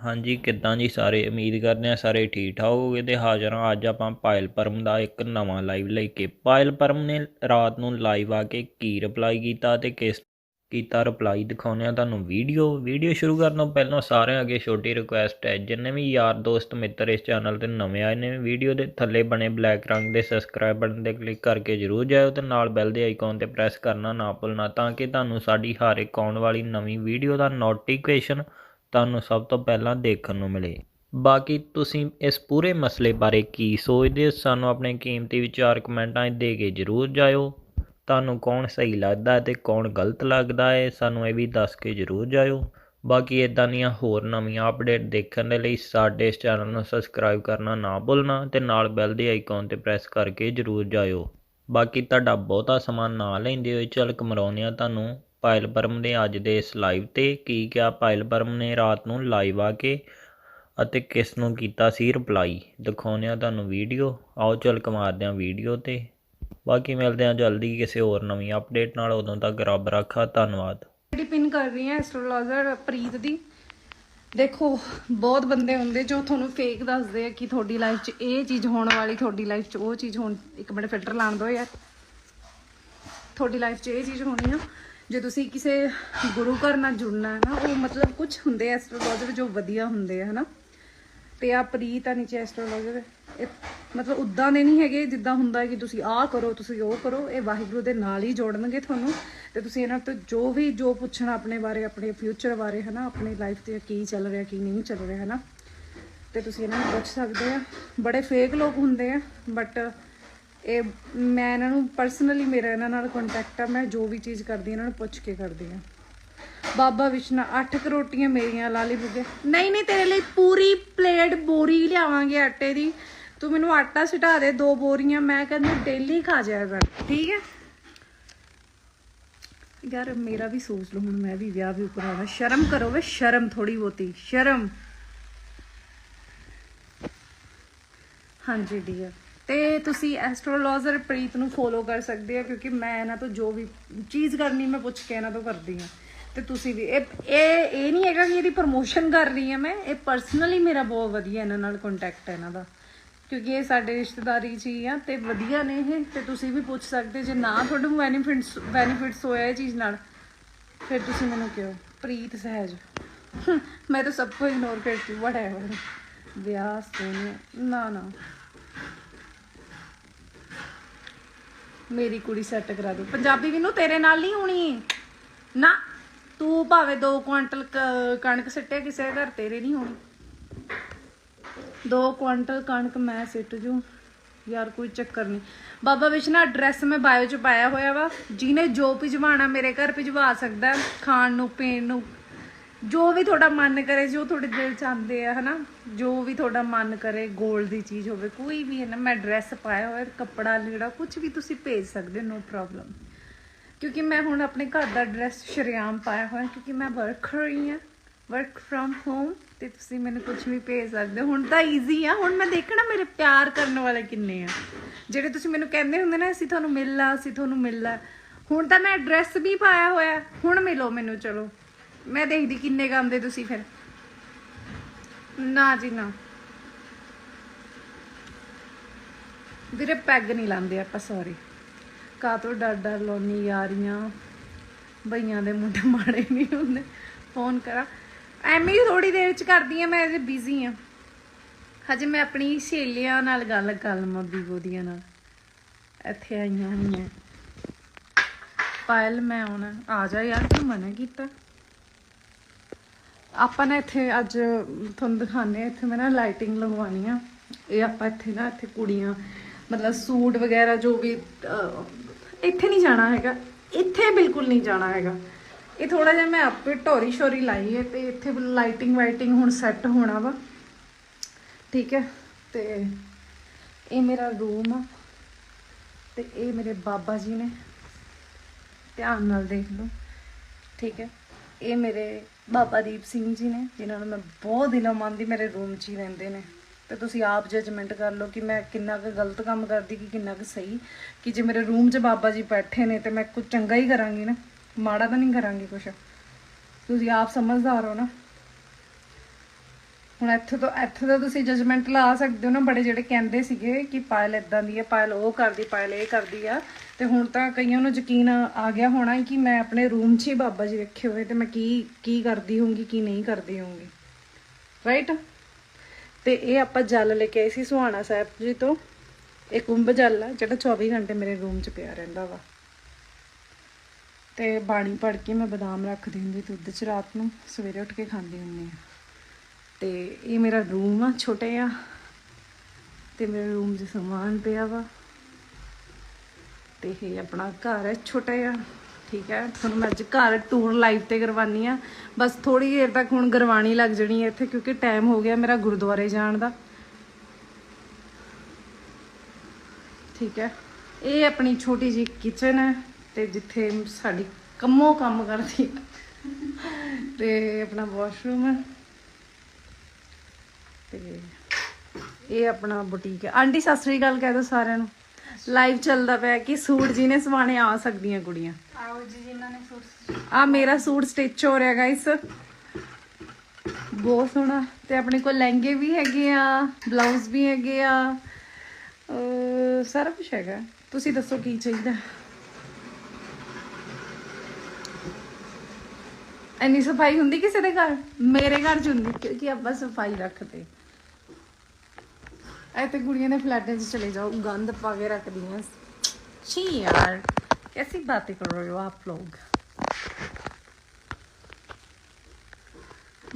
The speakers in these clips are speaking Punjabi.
ਹਾਂਜੀ, ਕਿੱਦਾਂ ਜੀ ਸਾਰੇ? ਉਮੀਦ ਕਰਦੇ ਆ ਸਾਰੇ ਠੀਕ ਠਾਕ ਹੋਗੇ ਤੇ ਹਾਜ਼ਰ ਹਾਂ ਅੱਜ ਆਪਾਂ ਪਾਇਲ ਪਰਮ ਦਾ ਇੱਕ ਨਵਾਂ ਲਾਈਵ ਲੈ ਕੇ। ਪਾਇਲ ਪਰਮ ਨੇ ਰਾਤ ਨੂੰ ਲਾਈਵ ਆ ਕੇ ਕੀ ਰਿਪਲਾਈ ਕੀਤਾ ਤੇ ਕਿਸ ਕੀਤਾ ਰਿਪਲਾਈ ਦਿਖਾਉਂਦੇ ਆ ਤੁਹਾਨੂੰ ਵੀਡੀਓ ਵੀਡੀਓ ਸ਼ੁਰੂ ਕਰਨ ਤੋਂ ਪਹਿਲਾਂ ਸਾਰਿਆਂ ਅੱਗੇ ਛੋਟੀ ਰਿਕੁਐਸਟ ਹੈ, ਜਿੰਨੇ ਵੀ ਯਾਰ ਦੋਸਤ ਮਿੱਤਰ ਇਸ ਚੈਨਲ ਤੇ ਨਵੇਂ ਆਏ ਨੇ ਵੀਡੀਓ ਦੇ, ਥੱਲੇ ਬਣੇ ਬਲੈਕ ਰੰਗ ਦੇ ਸਬਸਕ੍ਰਾਈਬ ਬਟਨ ਤੇ ਕਲਿੱਕ ਕਰਕੇ ਜਰੂਰ ਜਾਇਓ ਤੇ ਨਾਲ ਬੈਲ ਦੇ ਆਈਕਨ ਤੇ ਪ੍ਰੈਸ ਕਰਨਾ ਨਾ ਭੁੱਲਣਾ ਤਾਂ ਕਿ ਤੁਹਾਨੂੰ ਸਾਡੀ ਹਰ ਇੱਕ ਆਉਣ ਵਾਲੀ ਨਵੀਂ ਵੀਡੀਓ ਦਾ ਨੋਟੀਫਿਕੇਸ਼ਨ ਤੁਹਾਨੂੰ ਸਭ ਤੋਂ ਪਹਿਲਾਂ ਦੇਖਣ ਨੂੰ ਮਿਲੇ। ਬਾਕੀ ਤੁਸੀਂ ਇਸ ਪੂਰੇ ਮਸਲੇ ਬਾਰੇ ਕੀ ਸੋਚਦੇ ਹੋ, ਸਾਨੂੰ ਆਪਣੇ ਕੀਮਤੀ ਵਿਚਾਰ ਕਮੈਂਟਾਂ 'ਚ ਦੇ ਕੇ ਜਰੂਰ ਜਾਇਓ। ਤੁਹਾਨੂੰ ਕੌਣ ਸਹੀ ਲੱਗਦਾ ਹੈ ਤੇ ਕੌਣ ਗਲਤ ਲੱਗਦਾ ਹੈ, ਸਾਨੂੰ ਇਹ ਵੀ ਦੱਸ ਕੇ ਜਰੂਰ ਜਾਇਓ। ਬਾਕੀ ਇਦਾਂ ਦੀਆਂ ਹੋਰ ਨਵੀਆਂ ਅਪਡੇਟ ਦੇਖਣ ਦੇ ਲਈ ਸਾਡੇ ਇਸ ਚੈਨਲ ਨੂੰ ਸਬਸਕ੍ਰਾਈਬ ਕਰਨਾ ਨਾ ਭੁੱਲਣਾ ਤੇ ਨਾਲ ਬੈਲ ਦੇ ਆਈਕਨ ਤੇ ਪ੍ਰੈਸ ਕਰਕੇ ਜਰੂਰ ਜਾਇਓ। ਬਾਕੀ ਤੁਹਾਡਾ ਬਹੁਤਾ ਸਮਾਂ ਨਾ ਲੈਂਦੇ ਹੋਏ ਚੱਲ ਕਮਰਾਉਂਦੇ ਆ ਤੁਹਾਨੂੰ। ਪਾਇਲ ਪਰਮ ਦੇ ਅੱਜ ਦੇ ਇਸ ਲਾਈਵ ਤੇ ਕੀ ਕਿਹਾ? ਪਾਇਲ ਪਰਮ ਨੇ ਰਾਤ ਨੂੰ ਲਾਈਵ ਆ ਕੇ ਅਤੇ ਕਿਸ ਨੂੰ ਕੀਤਾ ਸੀ ਰਿਪਲਾਈ ਦਿਖਾਉਂਦੇ ਆ ਤੁਹਾਨੂੰ ਵੀਡੀਓ ਆਓ ਚੱਲ ਕਮਾਰਦੇ ਆ ਵੀਡੀਓ ਤੇ। ਬਾਕੀ ਮਿਲਦੇ ਆ ਜਲਦੀ ਕਿਸੇ ਹੋਰ ਨਵੀਂ ਅਪਡੇਟ ਨਾਲ। ਉਦੋਂ ਤੱਕ ਰੱਬ ਰੱਖਾ। ਧੰਨਵਾਦ। ਜਿਹੜੀ ਕਰ ਰਹੀ ਹੈ ਐਸਟ੍ਰੋਲੋਜਰ ਪ੍ਰੀਤ ਦੀ, ਦੇਖੋ, ਬਹੁਤ ਬੰਦੇ ਹੁੰਦੇ ਜੋ ਤੁਹਾਨੂੰ ਫੇਕ ਦੱਸਦੇ ਆ ਕਿ ਤੁਹਾਡੀ ਲਾਈਫ 'ਚ ਇਹ ਚੀਜ਼ ਹੋਣ ਵਾਲੀ, ਤੁਹਾਡੀ ਲਾਈਫ 'ਚ ਉਹ ਚੀਜ਼ ਹੋਣ, ਇੱਕ ਮਿੰਟ ਫਿਲਟਰ ਲਾਣ ਦਿਓ ਯਾਰ। ਤੁਹਾਡੀ ਲਾਈਫ 'ਚ ਇਹ ਚੀਜ਼ ਹੋਣੀ ਆ। ਜੇ ਤੁਸੀਂ ਕਿਸੇ ਗੁਰੂ ਘਰ ਨਾਲ ਜੁੜਨਾ ਹੈ ਨਾ, ਉਹ ਮਤਲਬ ਕੁਝ ਹੁੰਦੇ ਐਸਟ੍ਰੋਲੋਜਰ ਜੋ ਵਧੀਆ ਹੁੰਦੇ ਆ, ਹਨਾ? ਤੇ ਆ ਪ੍ਰੀਤ ਆ, ਨੀਚੇ ਐਸਟ੍ਰੋਲੋਜਰ ਇਹ ਮਤਲਬ ਉਦਾਂ ਦੇ ਨਹੀਂ ਹੈਗੇ ਜਿੱਦਾਂ ਹੁੰਦਾ ਕਿ ਤੁਸੀਂ ਆਹ ਕਰੋ, ਤੁਸੀਂ ਉਹ ਕਰੋ, ਇਹ ਵਾਹਿਗੁਰੂ ਦੇ ਨਾਲ ਹੀ ਜੋੜਨਗੇ ਤੁਹਾਨੂੰ। ਤੇ ਤੁਸੀਂ ਇਹਨਾਂ ਤੋਂ ਜੋ ਵੀ ਜੋ ਪੁੱਛਣਾ ਆਪਣੇ ਬਾਰੇ, ਆਪਣੇ ਫਿਊਚਰ ਬਾਰੇ, ਹਨਾ? ਆਪਣੀ ਲਾਈਫ ਤੇ ਕੀ ਚੱਲ ਰਿਹਾ, ਕੀ ਨਹੀਂ ਚੱਲ ਰਿਹਾ, ਹਨਾ? ਤੇ ਤੁਸੀਂ ਇਹਨਾਂ ਨੂੰ ਪੁੱਛ ਸਕਦੇ ਆ। ਬੜੇ ਫੇਕ ਲੋਕ ਹੁੰਦੇ ਆ ਬਟ ਇਹ ਮੈਂ ਇਹਨਾਂ ਨੂੰ ਪਰਸਨਲੀ ਮੇਰਾ ਇਹਨਾਂ ਨਾਲ ਕੰਟੈਕਟ ਆ, ਮੈਂ ਜੋ ਵੀ ਚੀਜ਼ ਕਰਦੀ ਇਹਨਾਂ ਨੂੰ ਪੁੱਛ ਕੇ ਕਰਦੀ ਆ। ਬਾਬਾ ਵਿਸ਼ਨਾ 8 ਕਰੋਟੀਆਂ ਮੇਰੀਆਂ, ਲਾ ਲਾਲੀ ਬੁੱਗੇ। ਨਹੀਂ ਨਹੀਂ, ਤੇਰੇ ਲਈ ਪੂਰੀ ਪਲੇਟ ਬੋਰੀ ਲਿਆਵਾਂਗੇ ਆਟੇ ਦੀ। ਤੂੰ ਮੈਨੂੰ ਆਟਾ ਸਿਟਾ ਦੇ, ਦੋ ਬੋਰੀਆਂ, ਮੈਂ ਕਹਿੰਦੀ ਡੇਲੀ ਖਾ ਜਾਇਆ ਕਰ, ਠੀਕ ਹੈ? ਯਾਰ, ਮੇਰਾ ਵੀ ਸੋਚ ਲਓ, ਹੁਣ ਮੈਂ ਵੀ ਵਿਆਹ ਵੀ ਉੱਪਰ ਕਰਾਉਣਾ ਸ਼ਰਮ ਕਰੋ ਵੇ, ਸ਼ਰਮ ਥੋੜੀ ਬਹੁਤੀ, ਸ਼ਰਮ। ਹਾਂਜੀ ਡੀਅਰ ਤੇ ਤੁਸੀਂ ਐਸਟ੍ਰੋਲੋਜਰ ਪ੍ਰੀਤ ਨੂੰ ਫੋਲੋ ਕਰ ਸਕਦੇ ਆ ਕਿਉਂਕਿ ਮੈਂ ਇਹਨਾਂ ਤੋਂ ਜੋ ਵੀ ਚੀਜ਼ ਕਰਨੀ, ਮੈਂ ਪੁੱਛ ਕੇ ਇਹਨਾਂ ਤੋਂ ਕਰਦੀ ਆ ਤੇ ਤੁਸੀਂ ਵੀ, ਇਹ ਇਹ ਇਹ ਨਹੀਂ ਹੈਗਾ ਕਿ ਇਹਦੀ ਪ੍ਰਮੋਸ਼ਨ ਕਰ ਰਹੀ ਆ ਮੈਂ, ਇਹ ਪਰਸਨਲੀ ਮੇਰਾ ਬਹੁਤ ਵਧੀਆ ਇਹਨਾਂ ਨਾਲ ਕੰਟੈਕਟ ਹੈ ਇਹਨਾਂ ਦਾ। ਕਿਉਂਕਿ ਇਹ ਸਾਡੇ ਰਿਸ਼ਤੇਦਾਰੀ ਚ ਹੀ ਆ ਤੇ ਵਧੀਆ ਨੇ ਇਹ, ਤੇ ਤੁਸੀਂ ਵੀ ਪੁੱਛ ਸਕਦੇ ਜੇ ਨਾ ਤੁਹਾਨੂੰ ਬੈਨੀਫਿਟਸ ਬੈਨੀਫਿਟਸ ਹੋਇਆ ਇਹ ਚੀਜ਼ ਨਾਲ, ਫਿਰ ਤੁਸੀਂ ਮੈਨੂੰ ਕਿਹੋ, ਪ੍ਰੀਤ ਸਹਿਜ। ਮੈਂ ਤਾਂ ਸਭ ਕੁਝ ਇਗਨੋਰ ਕਰਤੀ ਵਟਐਵਰ ਵਿਆਹ ਸੋਨੇ ਨਾ ਨਾ। ਮੇਰੀ ਕੁੜੀ ਸੈੱਟ ਕਰਾ ਦੋ ਪੰਜਾਬੀ ਮੈਨੂੰ ਤੇਰੇ ਨਾਲ ਨਹੀਂ ਹੋਣੀ। ਨਾ, ਤੂੰ ਭਾਵੇਂ 2 ਕੁਆਂਟਲ ਕਣਕ ਸਿੱਟੇ, ਕਿਸੇ ਘਰ ਤੇਰੇ ਨਹੀਂ ਹੋਣੀ। 2 ਕੁਆਂਟਲ ਕਣਕ ਮੈਂ ਸਿੱਟ ਜੂ। ਯਾਰ ਕੋਈ ਚੱਕਰ ਨਹੀਂ। ਬਾਬਾ ਵਿਸ਼ਨਾ ਐਡਰੈਸ ਮੈਂ ਬਾਇਓ ਚ ਪਾਇਆ ਹੋਇਆ ਵਾ। ਜਿਹਨੇ ਜੋ ਭਿਜਵਾਣਾ ਮੇਰੇ ਘਰ ਭਿਜਵਾ ਸਕਦਾ। ਖਾਣ ਨੂੰ, ਪੀਣ ਨੂੰ। ਜੋ ਵੀ ਤੁਹਾਡਾ ਮਨ ਕਰੇ, ਜੋ ਤੁਹਾਡੇ ਦਿਲ ਚ ਆਉਂਦੇ ਆ, ਹਨਾ? ਜੋ ਵੀ ਤੁਹਾਡਾ ਮਨ ਕਰੇ 골ਡ ਦੀ ਚੀਜ਼ ਹੋਵੇ, ਕੋਈ ਵੀ ਹੈ ਨਾ, ਮੈਂ ਐਡਰੈਸ ਪਾਇਆ ਹੋਇਆ, ਕੱਪੜਾ ਲੀੜਾ ਕੁਝ ਵੀ ਤੁਸੀਂ ਭੇਜ ਸਕਦੇ ਨੋ ਪ੍ਰੋਬਲਮ ਕਿਉਂਕਿ ਮੈਂ ਹੁਣ ਆਪਣੇ ਘਰ ਦਾ ਡਰੈਸ ਸ਼ਰਿਆਮ ਪਾਇਆ ਹੋਇਆ, ਕਿਉਂਕਿ ਮੈਂ ਵਰਕ ਕਰ ਰਹੀ ਹਾਂ ਵਰਕ ਫਰਮ ਹੋਮ ਤੇ ਤੁਸੀਂ ਮੈਨੂੰ ਕੁਝ ਵੀ ਭੇਜ ਸਕਦੇ ਹੋ। ਹੁਣ ਤਾਂ ਈਜ਼ੀ ਆ, ਹੁਣ ਮੈਂ ਦੇਖਣਾ ਮੇਰੇ ਪਿਆਰ ਕਰਨ ਵਾਲੇ ਕਿੰਨੇ ਆ। ਜਿਹੜੇ ਤੁਸੀਂ ਮੈਨੂੰ ਕਹਿੰਦੇ ਹੁੰਦੇ ਨਾ, ਅਸੀਂ ਤੁਹਾਨੂੰ ਮਿਲਣਾ, ਅਸੀਂ ਤੁਹਾਨੂੰ ਮਿਲਣਾ। ਹੁਣ ਤਾਂ ਮੈਂ ਐਡਰੈਸ ਵੀ ਪਾਇਆ ਹੋਇਆ, ਹੁਣ ਮਿਲੋ ਮੈਨੂੰ, ਚਲੋ। ਮੈਂ ਦੇਖਦੀ ਕਿੰਨੇ ਗਾਉਂਦੇ ਤੁਸੀਂ ਫਿਰ। ਨਾ ਜੀ ਨਾ। ਵੀਰੇ ਪੈਗ ਨਹੀਂ ਲਾਉਂਦੇ ਆਪਾਂ ਸੌਰੀ ਕਾ ਤੋਂ ਡਰ ਡਰ ਲੋਨੀ ਯਾਰੀਆਂ ਬਈਆਂ ਦੇ ਮੁੰਡੇ ਮਾੜੇ ਨਹੀਂ ਹੁੰਦੇ। ਫੋਨ ਕਰਾਂ। ਐਵੇਂ ਹੀ ਥੋੜੀ ਦੇਰ ਚ ਕਰਦੀ ਆ, ਮੈਂ ਅਜੇ ਬਿਜ਼ੀ ਆ। ਹਜੇ ਮੈਂ ਆਪਣੀ ਸਹੇਲੀਆਂ ਨਾਲ ਗੱਲ ਕਰ ਲਵਾਂ ਬੀਬੋ ਦੀਆਂ ਨਾਲ। ਇੱਥੇ ਆਈਆਂ ਹੋਈਆਂ। ਪਾਇਲ, ਮੈਂ ਆਉਣਾ ਆ ਜਾ ਯਾਰ, ਤੂੰ ਮਨਾ ਕੀਤਾ। ਆਪਾਂ ਨਾ ਇੱਥੇ ਅੱਜ ਤੁਹਾਨੂੰ ਦਿਖਾਣੇ ਇੱਥੇ ਮੈਂ ਨਾ ਲਾਈਟਿੰਗ ਲਗਵਾਉਣੀ ਆ। ਇਹ ਆਪਾਂ ਇੱਥੇ ਨਾ, ਇੱਥੇ ਕੁੜੀਆਂ, ਮਤਲਬ ਸੂਟ ਵਗੈਰਾ ਜੋ ਵੀ ਇੱਥੇ ਨਹੀਂ ਜਾਣਾ ਹੈਗਾ। ਇੱਥੇ ਬਿਲਕੁਲ ਨਹੀਂ ਜਾਣਾ ਹੈਗਾ। ਇਹ ਥੋੜਾ ਜਿਹਾ ਮੈਂ ਆਪੇ ਢੋਰੀ ਸ਼ੋਰੀ ਲਾਈ ਹੈ ਤੇ ਇੱਥੇ ਲਾਈਟਿੰਗ ਵਾਈਟਿੰਗ ਹੁਣ ਸੈੱਟ ਹੋਣਾ ਵਾ। ਠੀਕ ਹੈ, ਤੇ ਇਹ ਮੇਰਾ ਰੂਮ ਆ ਤੇ ਇਹ ਮੇਰੇ ਬਾਬਾ ਜੀ ਨੇ। ਧਿਆਨ ਨਾਲ ਦੇਖ ਲਓ। ਠੀਕ ਹੈ। ਇਹ ਮੇਰੇ ਬਾਬਾ ਦੀਪ ਸਿੰਘ ਜੀ ਨੇ, ਜਿਨ੍ਹਾਂ ਨੂੰ ਮੈਂ ਬਹੁਤ ਦਿਲੋਂ ਮੰਨਦੀ, ਮੇਰੇ ਰੂਮ 'ਚ ਹੀ ਰਹਿੰਦੇ ਨੇ। ਤੇ ਤੁਸੀਂ ਆਪ ਜਜਮੈਂਟ ਕਰ ਲਓ ਕਿ ਮੈਂ ਕਿੰਨਾ ਕੁ ਗਲਤ ਕੰਮ ਕਰਦੀ, ਕਿ ਕਿੰਨਾ ਕੁ ਸਹੀ। ਕਿ ਜੇ ਮੇਰੇ ਰੂਮ 'ਚ ਬਾਬਾ ਜੀ ਬੈਠੇ ਨੇ, ਤੇ ਮੈਂ ਕੁਝ ਚੰਗਾ ਹੀ ਕਰਾਂਗੀ ਨਾ। ਮਾੜਾ ਤਾਂ ਨਹੀਂ ਕਰਾਂਗੀ ਕੁਛ। ਤੁਸੀਂ ਆਪ ਸਮਝਦਾਰ ਹੋ ਨਾ। ਹੁਣ ਇੱਥੋਂ ਤੋਂ ਇੱਥੋਂ ਦਾ ਤੁਸੀਂ ਜਜਮੈਂਟ ਲਾ ਸਕਦੇ ਹੋ ਨਾ, ਬੜੇ ਜਿਹੜੇ ਕਹਿੰਦੇ ਸੀਗੇ ਕਿ ਪਾਇਲ ਇਦਾਂ ਦੀ ਹੈ ਪਾਇਲ ਉਹ ਕਰਦੀ ਪਾਇਲ ਇਹ ਕਰਦੀ ਆ। ਤੇ ਹੁਣ ਤਾਂ ਕਈਆਂ ਨੂੰ ਯਕੀਨ ਆ ਗਿਆ ਹੋਣਾ ਕਿ ਮੈਂ ਆਪਣੇ ਰੂਮ 'ਚ ਹੀ ਬਾਬਾ ਜੀ ਰੱਖੇ ਹੋਏ ਤੇ ਮੈਂ ਕੀ ਕੀ ਕਰਦੀ ਹੋਊਂਗੀ, ਕੀ ਨਹੀਂ ਕਰਦੀ ਹੋਊਂਗੀ। ਰਾਈਟ ਤੇ ਇਹ ਆਪਾਂ ਜਲ ਲੈ ਕੇ ਆਏ ਸੀ ਸੁਹਾਣਾ ਸਾਹਿਬ ਜੀ ਤੋਂ। ਇਹ ਕੁੰਭ ਜਲ ਆ, ਜਿਹੜਾ 24 ਘੰਟੇ ਮੇਰੇ ਰੂਮ 'ਚ ਪਿਆ ਰਹਿੰਦਾ ਵਾ। ਤੇ ਬਾਣੀ ਪੜ ਕੇ ਮੈਂ ਬਦਾਮ ਰੱਖਦੀ ਹੁੰਦੀ ਦੁੱਧ 'ਚ ਰਾਤ ਨੂੰ, ਸਵੇਰੇ ਉੱਠ ਕੇ ਖਾਂਦੀ ਹੁੰਦੀ ਆ। ਤੇ ਇਹ ਮੇਰਾ ਰੂਮ ਆ, ਛੋਟਾ ਆ ਤੇ ਮੇਰੇ ਰੂਮ 'ਚ ਸਮਾਨ ਪਿਆ ਵਾ। ਤੇ ਇਹ ਆਪਣਾ ਘਰ ਹੈ ਛੋਟਾ ਆ ਠੀਕ ਹੈ ਤੁਹਾਨੂੰ ਮੈਂ ਅੱਜ ਘਰ ਟੂਰ ਲਾਈਵ ਤੇ ਕਰਵਾਨੀ ਆ। ਬਸ ਥੋੜੀ ਦੇਰ ਤੱਕ ਹੁਣ ਗਰਵਾਣੀ ਲੱਗ ਜਣੀ ਹੈ ਇੱਥੇ, ਕਿਉਂਕਿ ਟਾਈਮ ਹੋ ਗਿਆ ਮੇਰਾ ਗੁਰਦੁਆਰੇ ਜਾਣ ਦਾ। ਠੀਕ ਹੈ ਇਹ ਆਪਣੀ ਛੋਟੀ ਜੀ ਕਿਚਨ ਹੈ ਤੇ ਜਿੱਥੇ ਸਾਡੀ ਕੰਮੋ ਕੰਮ ਕਰਦੀ ਹੈ ਤੇ ਆਪਣਾ ਵਾਸ਼ਰੂਮ ਹੈ ਤੇ ਇਹ ਆਪਣਾ ਬੁਟੀਕ ਹੈ। ਆਂਟੀ ਸਤਿ ਸ੍ਰੀ ਅਕਾਲ ਕਹਿ ਦੋ ਸਾਰਿਆਂ ਨੂੰ। ਲਾਈਵ ਚੱਲਦਾ ਪਿਆ ਕਿ ਸੂਟ ਜਿਹਨੇ ਸਵਾਣੇ ਆ ਸਕਦੀਆਂ ਕੁੜੀਆਂ। ਆਓ ਜੀ ਜਿਨ੍ਹਾਂ ਨੇ ਸੂਟ ਆ ਮੇਰਾ ਸੂਟ ਸਟਿਚ ਹੋ ਰਿਹਾ ਗਾਇਸ ਬਹੁਤ ਸੋਹਣਾ। ਤੇ ਆਪਣੇ ਕੋਲ ਲਹਿੰਗੇ ਵੀ ਹੈਗੇ ਆ ਬਲਾਊਜ਼ ਵੀ ਹੈਗੇ ਆ। ਸਾਰਾ ਕੁਝ ਹੈਗਾ। ਤੁਸੀਂ ਦੱਸੋ ਕੀ ਚਾਹੀਦਾ? ਇੰਨੀ ਸਫ਼ਾਈ ਹੁੰਦੀ ਕਿਸੇ ਦੇ ਘਰ? ਮੇਰੇ ਘਰ ਚ ਹੁੰਦੀ ਕਿਉਂਕਿ ਆਪਾਂ ਸਫ਼ਾਈ ਰੱਖਦੇ। ਐ ਤੇ ਕੁੜੀਆਂ ਦੇ ਫਲੈਟਾਂ 'ਚ ਚਲੇ ਜਾਓ ਗੰਦ ਪਾ ਕੇ ਰੱਖਦੀਆਂ छी यार कैसी बातें कर रहे हो आप लोग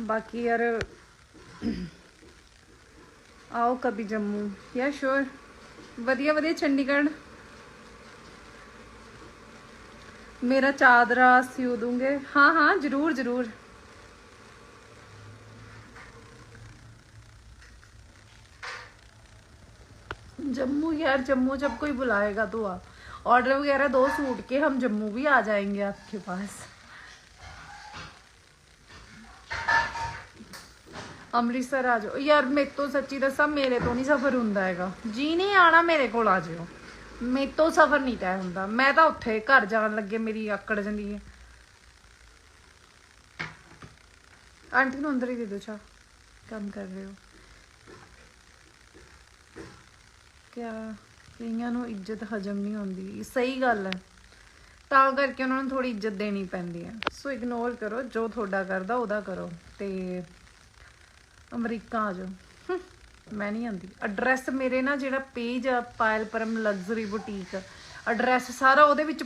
बाकी यार आओ कभी जम्मू या श्योर ਵਧੀਆ ਵਧੀਆ ਚੰਡੀਗੜ੍ਹ ਮੇਰਾ ਚਾਦਰਾ ਸਿਉ ਦੂੰਗੇ हाँ हाँ जरूर जरूर जम्मू यार जम्मू जब कोई बुलाएगा तो आ ऑर्डर वगैरह दो सूट के हम जम्मू भी आ जाएंगे आपके पास ਅੰਮ੍ਰਿਤਸਰ ਆ ਜਾਓ ਯਾਰ ਮੇਰੇ ਤੋਂ ਸੱਚੀ ਦੱਸਾਂ ਮੇਰੇ ਤੋਂ ਨਹੀਂ ਸਫਰ ਹੁੰਦਾ ਹੈਗਾ ਜੀ ਨਹੀਂ ਆਣਾ ਮੇਰੇ ਕੋਲ ਆ ਜਿਓ ਮੇਰੇ ਤੋਂ ਸਫਰ ਨਹੀਂ ਤੈਅ ਹੁੰਦਾ ਮੈਂ ਤਾਂ ਉੱਥੇ ਘਰ ਜਾਣ ਲੱਗੇ ਮੇਰੀ ਆਕੜ ਜਾਂਦੀ ਹੈ ਆਂਟੀ ਨੂੰ ਅੰਦਰ ਹੀ ਦੇ ਦਿਓ ਚਾਹ ਕੰਮ ਕਰ ਰਹੇ ਹੋ ਕਿਆ, ਕਈਆਂ ਨੂੰ ਇੱਜ਼ਤ ਹਜਮ ਨਹੀਂ ਹੁੰਦੀ। ਸਹੀ ਗੱਲ ਹੈ। ਤਾਂ ਕਰਕੇ ਉਹਨਾਂ ਨੂੰ ਥੋੜੀ ਇੱਜ਼ਤ ਦੇਣੀ ਪੈਂਦੀ ਹੈ। ਸੋ ਇਗਨੋਰ ਕਰੋ, ਜੋ ਤੁਹਾਡਾ ਕਰਦਾ ਉਹਦਾ ਕਰੋ। ਤੇ ਅਮਰੀਕਾ ਆ ਜਾਓ। ਮੈਂ ਨਹੀਂ ਆਂਦੀ ਐਡਰੈਸ ਮੇਰੇ ਨਾ ਜਿਹੜਾ ਪੇਜ ਆ, Payal Param luxury boutique address ਸਾਰਾ ਉਹਦੇ ਵਿੱਚ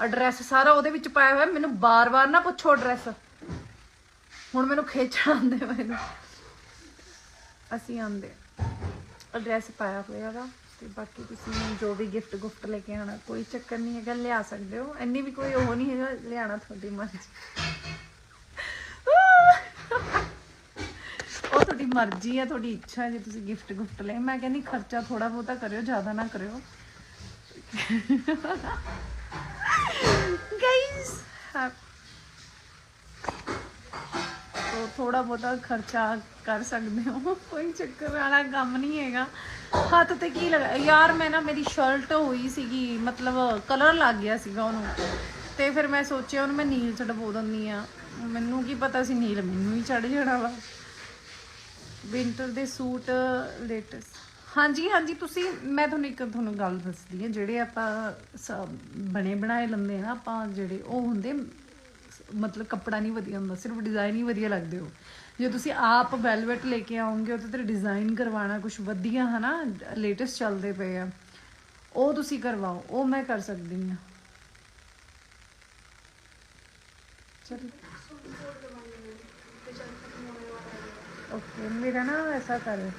ਐਡਰੈਸ ਸਾਰਾ ਉਹਦੇ ਵਿੱਚ ਪਾਇਆ ਹੋਇਆ। ਮੈਨੂੰ ਬਾਰ-ਬਾਰ ਨਾ ਪੁੱਛੋ ਐਡਰੈਸ ਹੁਣ ਮੈਨੂੰ ਖੇਚਣ ਆਉਂਦੇ ਮੈਨੂੰ। ਅਸੀਂ ਆਂਦੇ ਐਡਰੈਸ ਪਾਇਆ ਹੋਇਆ ਵਾ ਤੇ ਬਾਕੀ ਤੁਸੀਂ ਜੋ ਵੀ ਗਿਫਟ ਗੁਫਟ ਲੈ ਕੇ ਆਣਾ ਕੋਈ ਚੱਕਰ ਨਹੀਂ ਹੈਗਾ, ਲਿਆ ਸਕਦੇ ਹੋ। ਇੰਨੀ ਵੀ ਕੋਈ ਉਹ ਨਹੀਂ ਹੈਗਾ ਲਿਆਣਾ ਤੁਹਾਡੀ ਮਰਜ਼ੀ। ਉਹ ਤੁਹਾਡੀ ਮਰਜ਼ੀ ਹੈ ਤੁਹਾਡੀ ਇੱਛਾ ਜੇ ਤੁਸੀਂ ਗਿਫਟ ਗੁਫਟ ਲੈ ਮੈਂ ਕਹਿੰਦੀ ਖਰਚਾ ਥੋੜਾ ਬਹੁਤਾ ਕਰਿਓ, ਜ਼ਿਆਦਾ ਨਾ ਕਰਿਓ। ਗਾਇਸ ਤੋ ਥੋੜਾ ਬਹੁਤਾ ਖਰਚਾ ਕਰ ਸਕਦੇ ਹੋ। ਕੋਈ ਚੱਕਰ ਵਾਲਾ ਕੰਮ ਨਹੀਂ ਹੈਗਾ। ਹੱਥ ਤੇ ਕੀ ਲਗਾ, ਯਾਰ ਮੈਂ ਨਾ ਮੇਰੀ ਸ਼ਰਟ ਹੋਈ ਸੀਗੀ, ਮਤਲਬ ਕਲਰ ਲੱਗ ਗਿਆ ਸੀਗਾ ਉਹਨੂੰ। ਤੇ ਫਿਰ ਮੈਂ ਸੋਚਿਆ ਉਹਨੂੰ ਮੈਂ ਨੀਲ ਚੜਵਾ ਡਬੋ ਦਿੰਦੀ ਆ ਮੈਨੂੰ ਕੀ ਪਤਾ ਸੀ ਨੀਲ ਮੈਨੂੰ ਹੀ ਚੜ ਜਾਣਾ ਵਾ। ਵਿੰਟਰ ਦੇ ਸੂਟ ਲੇਟੈਸਟ ਹਾਂਜੀ ਹਾਂਜੀ, ਤੁਸੀਂ, ਮੈਂ ਤੁਹਾਨੂੰ ਇੱਕ ਤੁਹਾਨੂੰ ਗੱਲ ਦੱਸਦੀ ਹਾਂ। ਜਿਹੜੇ ਆਪਾਂ ਸ- ਬਣੇ ਬਣਾਏ ਲੰਦੇ ਨਾ ਆਪਾਂ ਜਿਹੜੇ ਉਹ ਹੁੰਦੇ ਮਤਲਬ ਕੱਪੜਾ ਨਹੀਂ ਵਧੀਆ ਹੁੰਦਾ ਸਿਰਫ ਡਿਜ਼ਾਈਨ ਹੀ ਵਧੀਆ ਲੱਗਦੇ ਹੋ ਜੇ ਤੁਸੀਂ ਆਪ ਵੈਲਵਟ ਲੈ ਕੇ ਆਓਗੇ ਉਹਦੇ ਤੇ ਡਿਜ਼ਾਈਨ ਕਰਵਾਉਣਾ ਕੁਝ ਵਧੀਆ ਹਨਾ ਲੇਟੈਸਟ ਚੱਲਦੇ ਪਏ ਆ ਉਹ ਤੁਸੀਂ ਕਰਵਾਓ ਉਹ ਮੈਂ ਕਰ ਸਕਦੀ ਹਾਂ ਚਲੋ ओके मेरा ना ऐसा करो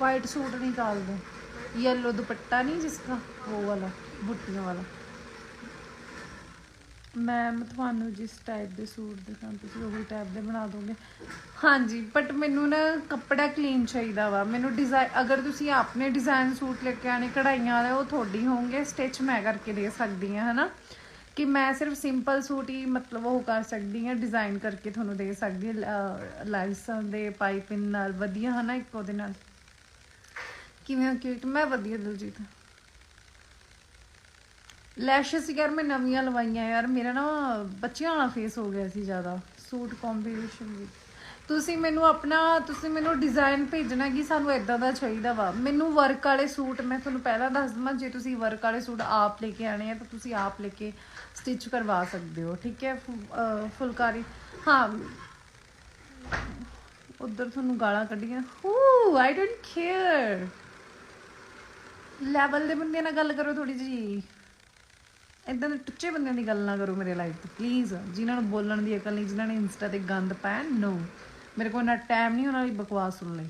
वाइट सूट निकाल दो येलो दुपट्टा नहीं जिसका वो वाला बुट्टियों वाला ਮੈਮ ਤੁਹਾਨੂੰ ਜਿਸ ਟਾਈਪ ਦੇ ਸੂਟ ਦਿਖਾਂ ਤੁਸੀਂ ਉਹੀ ਟਾਈਪ ਦੇ ਬਣਾ ਦੋਗੇ। ਹਾਂਜੀ ਬਟ ਮੈਨੂੰ ਨਾ ਕੱਪੜਾ ਕਲੀਨ ਚਾਹੀਦਾ ਵਾ। ਮੈਨੂੰ ਡਿਜ਼ਾਈਨ ਅਗਰ ਤੁਸੀਂ ਆਪਣੇ ਡਿਜ਼ਾਈਨ ਸੂਟ ਲੈ ਕੇ ਆਣੇ ਕਢਾਈਆਂ ਵਾਲੇ, ਉਹ ਤੁਹਾਡੀ ਹੋਣਗੇ ਸਟਿਚ ਮੈਂ ਕਰਕੇ ਦੇ ਸਕਦੀ ਹਾਂ, ਹਨਾ? ਕਿ ਮੈਂ ਸਿਰਫ ਸਿੰਪਲ ਸੂਟ ਹੀ ਮਤਲਬ ਉਹ ਕਰ ਸਕਦੀ ਹਾਂ ਡਿਜ਼ਾਈਨ ਕਰਕੇ ਤੁਹਾਨੂੰ ਦੇ ਸਕਦੀ ਹਾਂ ਲਾਈਸਾਂ ਦੇ ਪਾਈਪਿੰਗ ਨਾਲ, ਵਧੀਆ, ਹਨਾ, ਇੱਕ ਉਹਦੇ ਨਾਲ? ਕਿਵੇਂ ਕਿਊਟ ਮੈਂ ਵਧੀਆ ਦਿਲਜੀਤ। ਲੈਸ਼ਸ ਯਾਰ, ਮੈਂ ਨਵੀਆਂ ਲਵਾਈਆਂ ਯਾਰ। ਮੇਰਾ ਨਾ ਬੱਚਿਆਂ ਵਾਲਾ ਫੇਸ ਹੋ ਗਿਆ ਸੀ ਜ਼ਿਆਦਾ। ਸੂਟ ਕੰਬੀਨੇਸ਼ਨ ਵੀ ਤੁਸੀਂ ਮੈਨੂੰ ਆਪਣਾ, ਤੁਸੀਂ ਮੈਨੂੰ ਡਿਜ਼ਾਈਨ ਭੇਜਣਾ ਕਿ ਸਾਨੂੰ ਇਦਾਂ ਦਾ ਚਾਹੀਦਾ ਵਾ। ਮੈਨੂੰ ਵਰਕ ਵਾਲੇ ਸੂਟ ਮੈਂ ਤੁਹਾਨੂੰ ਪਹਿਲਾਂ ਦੱਸ ਦਵਾਂ, ਜੇ ਤੁਸੀਂ ਵਰਕ ਵਾਲੇ ਸੂਟ ਆਪ ਲੈ ਕੇ ਆਣੇ ਆ, ਤਾਂ ਤੁਸੀਂ ਆਪ ਲੈ ਕੇ ਸਟਿਚ ਕਰਵਾ ਸਕਦੇ ਹੋ। ਠੀਕ ਹੈ? ਫੁ- ਫੁਲਕਾਰੀ। ਹਾਂ। ਉਧਰ ਤੁਹਾਨੂੰ ਗਾਲਾਂ ਕੱਢੀਆਂ। Who I don't care level ਦੇ ਬੰਦਿਆਂ ਨਾਲ ਗੱਲ ਕਰੋ ਥੋੜੀ ਜੀ ਇਦਾਂ ਦੇ ਟੁੱਚੇ ਬੰਦਿਆਂ ਦੀ ਗੱਲ ਨਾ ਕਰੋ ਮੇਰੇ ਲਾਈਫ ਤੇ ਪਲੀਜ਼ ਜਿਨ੍ਹਾਂ ਨੂੰ ਬੋਲਣ ਦੀ ਅਕਲ ਨਹੀਂ, ਜਿਨ੍ਹਾਂ ਨੇ ਇੰਸਟਾ ਤੇ ਗੰਦ ਪਾਇਆ ਨੋ ਮੇਰੇ ਕੋਲ ਨਾ ਟਾਈਮ ਨਹੀਂ, ਉਹਨਾਂ ਦੀ ਬਕਵਾਸ ਸੁਣ ਲਈ।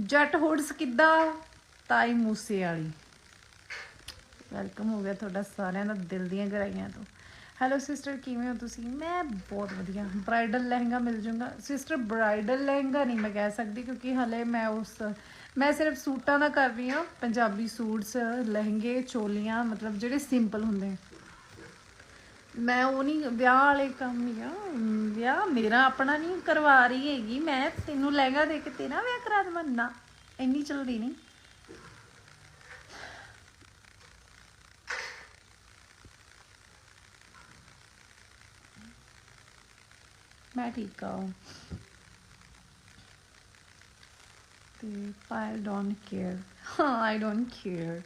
ਜੱਟ ਹੁਡਸ ਕਿੱਦਾਂ? ਤਾਈ ਮੂਸੇ ਵਾਲੀ। ਵੈਲਕਮ ਹੋ ਗਿਆ ਤੁਹਾਡਾ ਸਾਰਿਆਂ ਦਾ ਦਿਲ ਦੀਆਂ ਗਹਿਰਾਈਆਂ ਤੋਂ। ਹੈਲੋ ਸਿਸਟਰ ਕਿਵੇਂ ਹੋ ਤੁਸੀਂ? ਮੈਂ ਬਹੁਤ ਵਧੀਆ। ਬ੍ਰਾਈਡਲ ਲਹਿੰਗਾ ਮਿਲ ਜਾਊਗਾ ਸਿਸਟਰ ਬ੍ਰਾਈਡਲ ਲਹਿੰਗਾ ਨਹੀਂ ਮੈਂ ਕਹਿ ਸਕਦੀ, ਕਿਉਂਕਿ ਹਲੇ ਮੈਂ ਉਸ ਮੈਂ ਸਿਰਫ ਸੂਟਾਂ ਦਾ ਕਰ ਰਹੀ ਹਾਂ, ਪੰਜਾਬੀ ਸੂਟਸ, ਲਹਿੰਗੇ, ਚੋਲੀਆਂ, ਮਤਲਬ ਜਿਹੜੇ ਸਿੰਪਲ ਹੁੰਦੇ ਮੈਂ ਉਹ ਨਹੀਂ, ਵਿਆਹ ਵਾਲੇ ਕੰਮ ਹੀ ਆ। ਵਿਆਹ ਮੇਰਾ ਆਪਣਾ ਨਹੀਂ, ਕਰਵਾ ਰਹੀ ਹੈਗੀ ਮੈਂ। ਤੈਨੂੰ ਲਹਿੰਗਾ ਦੇ ਕੇ ਤੇਰਾ ਵਿਆਹ ਕਰਾ ਦੇਵਾਂ? ਨਾ, ਇੰਨੀ ਚਲਦੀ ਨਹੀਂ। ਮੈਂ ਠੀਕ ਆ ਤੇ ਪਾਇਲ ਡੋਨਟ ਕੇਅਰ ਹਾਂ ਆਈ ਡੋਨਟ ਕੇਅਰ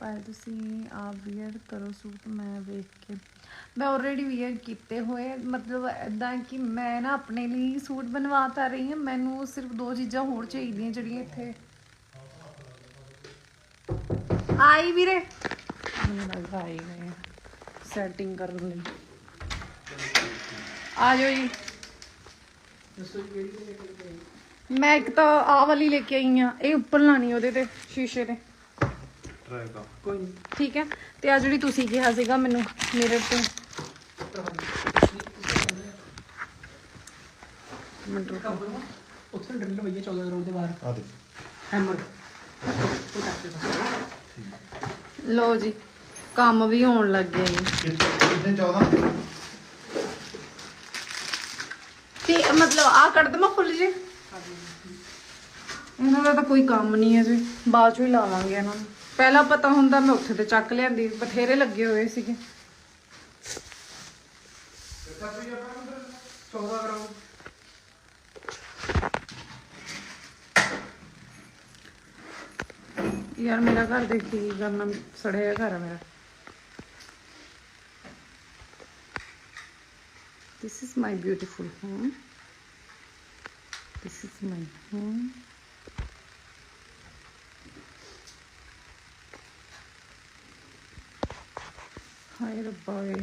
ਪਾਇਲ ਤੁਸੀਂ ਆਪ ਵੀਅਰ ਕਰੋ ਸੂਟ, ਮੈਂ ਵੇਖ ਕੇ। ਮੈਂ ਆਲਰੇਡੀ ਵੀਅਰ ਕੀਤੇ ਹੋਏ ਮਤਲਬ ਇਦਾਂ ਕਿ ਮੈਂ ਨਾ ਆਪਣੇ ਲਈ ਸੂਟ ਬਣਵਾ ਤਾਂ ਰਹੀ ਹਾਂ। ਮੈਨੂੰ ਸਿਰਫ ਦੋ ਚੀਜ਼ਾਂ ਹੋਰ ਚਾਹੀਦੀਆਂ ਜਿਹੜੀਆਂ ਇੱਥੇ। ਆਈ ਵੀਰੇ। ਮੈਨੂੰ ਲੱਗਦਾ ਆਈ ਗਏ ਸੈਟਿੰਗ ਕਰਨ ਲਈ। ਆ ਜਾਓ ਜੀ। ਮੈਂ ਇੱਕ ਤਾਂ ਆਹ ਵਾਲੀ ਲੈ ਕੇ ਆਈ ਆ ਇਹ ਉੱਪਰ ਲਾਣੀ ਉਹਦੇ ਤੇ ਸ਼ੀਸ਼ੇ ਤੇ। ਕੋਈ ਨਹੀਂ ਠੀਕ ਹੈ? ਤੇ ਆ ਜਿਹੜੀ ਤੁਸੀਂ ਕਿਹਾ ਸੀਗਾ ਮੈਨੂੰ ਮੇਰੇ ਤੇ ਮਿੰਟ ਰੁਕੋ ਉੱਥੇ ਡਰਿਲ ਹੋਈ ਹੈ 14 ਗਰਾਊਂਡ ਦੇ ਬਾਹਰ ਆ ਦੇ। ਹੈਮਰ ਲਓ ਜੀ ਕੰਮ ਵੀ ਹੋਣ ਲੱਗ ਗਿਆ ਜੀ। ਕਿੰਨੇ 14 ਤੇ ਮਤਲਬ ਆ ਕੱਢ ਦਮਾ ਫੁੱਲ ਜੀ? ਇਹਨਾਂ ਦਾ ਤਾਂ ਕੋਈ ਕੰਮ ਨਹੀਂ ਹੈ ਜੀ। ਬਾਅਦ ਚੋਂ ਹੀ ਲਾਵਾਂਗੇ ਇਹਨਾਂ ਨੂੰ। ਪਹਿਲਾਂ ਪਤਾ ਹੁੰਦਾ ਮੈਂ ਉੱਥੇ ਤੇ ਚੱਕ ਲਿਆਂਦੀ ਬਥੇਰੇ ਲੱਗੇ ਹੋਏ ਸੀਗੇ। 14 ਗਰਾਊਂਡ ਯਾਰ ਮੇਰਾ ਘਰ ਦੇਖ ਕੇ ਕੀ ਕਰਨਾ ਸੜਿਆ ਘਰ ਆ ਮੇਰਾ। This is my beautiful home. My home. ਹਾਏ ਰੱਬਾ ਵੇ।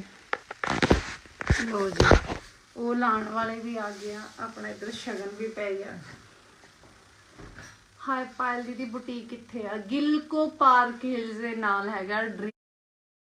ਲੋ ਜੀ, ਉਹ ਲਾਣ ਵਾਲੇ ਵੀ ਆ ਗਏ ਆਪਣਾ ਇੱਧਰ ਸ਼ਗਨ ਵੀ ਪੈ ਗਿਆ। ਹਾਈ ਪਾਇਲ ਦੀ ਬੁਟੀਕ ਕਿੱਥੇ ਆ? ਗਿਲਕੋ ਪਾਰਕ ਹਿਲਸ ਦੇ ਨਾਲ ਹੈਗਾ ਡ੍ਰੀ-